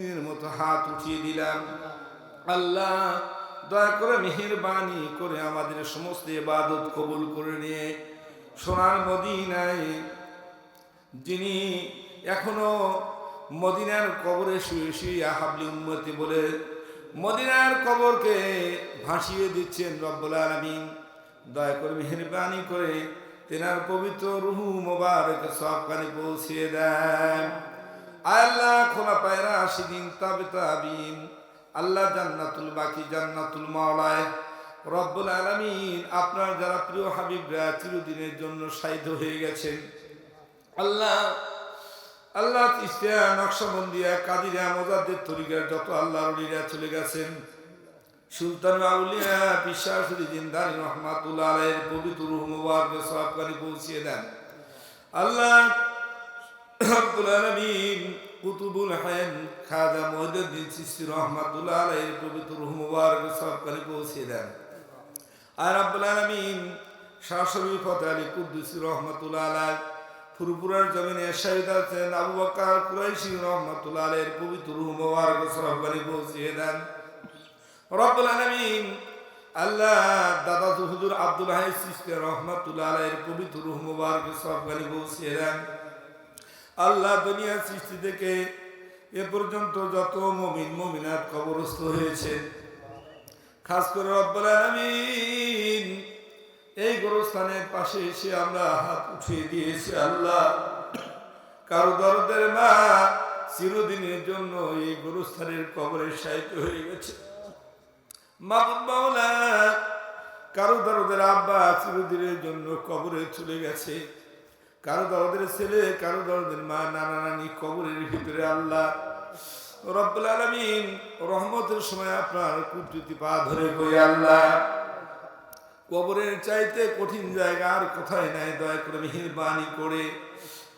এর মতো হাত উঠিয়ে দিলাম। আল্লাহ, দয়া করে মেহেরবানি করে আমাদের সমস্ত ইবাদত কবুল করে নিয়ে সোনার মদিনায়, যিনি এখনও মদিনার কবরে শুয়ে শুয়ে হাবলি উম্মতি বলে মদিনার কবরকে ভাসিয়ে দিচ্ছেন রব্বুল আলমিন। দয়া করে মেহরবানি করে তেনার পবিত্র রুহু মোবারক সব কানে পৌঁছিয়ে দেন। আল্লাহ খোলা পায়রা আসিদিন, তবে তাবিন। আল্লাহ জান্নাতুল বাকি, জান্নাতুল মাওলায়। রব্বুল আলমিন আপনার যারা প্রিয় হাবিবরা চিরদিনের জন্য সাইধ হয়ে গেছেন। আল্লাহ আল্লাহ ইস্তিয়া নকশবন্দিয়া কাদিরা মোজাদ্দের তরিকার যত আল্লাহ রলিরা চলে গেছেন। সুলতান আউলিয়া বিশ্বাসুদ্দি জিন্দানি রহমাতুল্লাহ আলাইয়ের পবিত্র রুহ মুবারক সবকানি পৌঁছিয়ে দেন। আল্লাহ আব্দুল আলমিন কুতুবুল হায়ন খাজা মহিদুদ্দিন সিস্তি রহমাতুল্লাহ আলাইয়ের পবিত্র রুহ মুবারক সবকানি পৌঁছিয়ে দেন। আর আব্দুল আলমিন শাহ শরীফ ফতে আলী কুদ্দুসি রহমতুল্লাহ আলাই ফুরপুরার জমিনে শহীদ আছেন আবু বকর কুরাইশি রহমতুল্লাহ আলাইয়ের পবিত্র রুহ মুবারক সবকানি পৌঁছিয়ে দেন। রব্বুল আলামিন, আল্লাহ দাদা হুজুর আব্দুল হাই সিস্তে রহমাতুল্লাহ আলাইহির পবিত্র রূহ মুবারক সব গালি পৌঁছিয়ে দেন। আল্লাহ দুনিয়া সৃষ্টি থেকে এ পর্যন্ত যত মমিন, মমিনাত কবরস্থ হয়েছে। খাস করে রব্বুল আলামিন, এই গোরস্থানের পাশে এসে আমরা হাত উঠিয়ে দিয়েছি আল্লাহ। কারও দরদের মা চিরদিনের জন্য এই গোরস্থানের কবরের সাহিত্য হয়ে গেছে। মাবুদ মাওলা, কারও দরদের আব্বা চিরদিনের জন্য কবরে চলে গেছে। কারও দরদের ছেলে, কারও দরদের মা, নানা নানি কবরের ভিতরে আল্লাহ। রব্বুল আলমিন রহমতের সময় আপনার কুটুতি পা ধরে বই আল্লাহ। কবরের চাইতে কঠিন জায়গা আর কোথায় নাই, দয়া করে মেহরবানি করে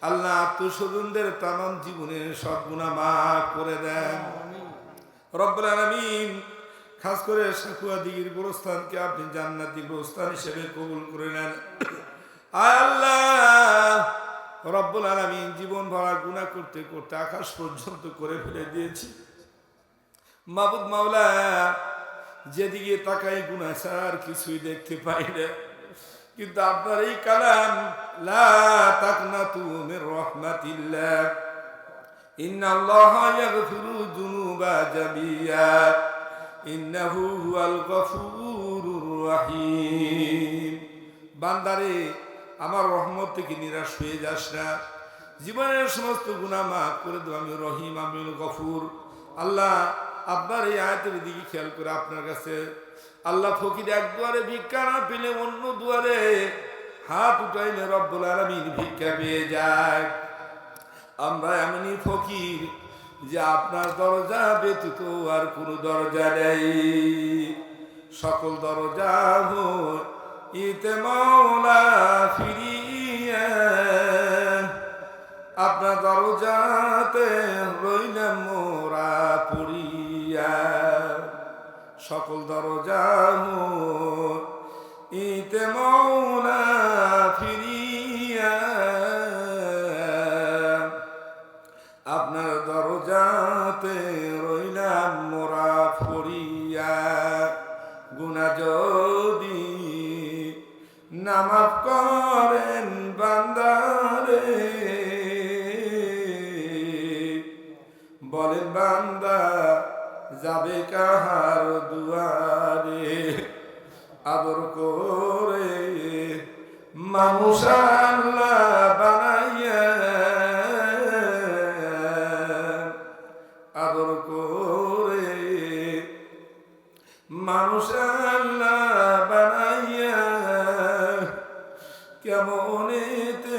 আল্লাহ আত্মস্বজনদের তামাম জীবনের সব গুণা মাফ করে দেন। রব্বুল আলমিন খাস করে সাকুয়া দিগির গোরস্থানকে আপনি জান্নাতি গোরস্থান হিসেবে কবুল করে নেন। আল্লাহ, রব্বুল আলমিন জীবন ভরা গুণা করতে করতে আকাশ পর্যন্ত করে ফেলে দিয়েছি। মাবুদ মাওলা, যেদিকে তাকাই গুণা ছাড়া কিছুই দেখতে পাই না। কিন্তু আপনার এই কালাম, লা তাকনা তুমি রহমাতিল্লাহ, ইন্নাল্লাহ ইয়াগফিরু যুনুবা জামিয়া, ইন্নাহু হুয়াল গফুরুর রহিম। বান্দারে আমার রহমত থেকে নিরাশ হয়ে যাস না। জীবনের সমস্ত গুণা মাফ করে দেবো আমি রহিম, আমি গফুর। আল্লাহ, আব্বার এই আয়তের দিকে খেয়াল করে আপনার কাছে। আল্লাহ ফকির এক দুয়ারে ভিক্ষা না পেলে অন্য দুয়ারে হাত উঠাইলে রব্বুল আলমিন ভিক্ষা পেয়ে যায়। আমরা এমনই ফকির যে আপনার দরজা ব্যতীত আর কোনো দরজা নেই। সকল দরজা ইতে মাওলা ফিরিয়া, আপনার দরজাতে রইলাম মোরা পুরিয়া সকল দরজা ইতে মাওলা ফিরিয়া, আপনার দরজাতে রইলাম মোরা ফরিয়া। গুনা যদি নামাফ করেন বান্দারে। বলেন বান্দা যাবে কাহার দুয়ারে? আদর করে মানুষ আল্লাহ বানাইয়া কেমনেতে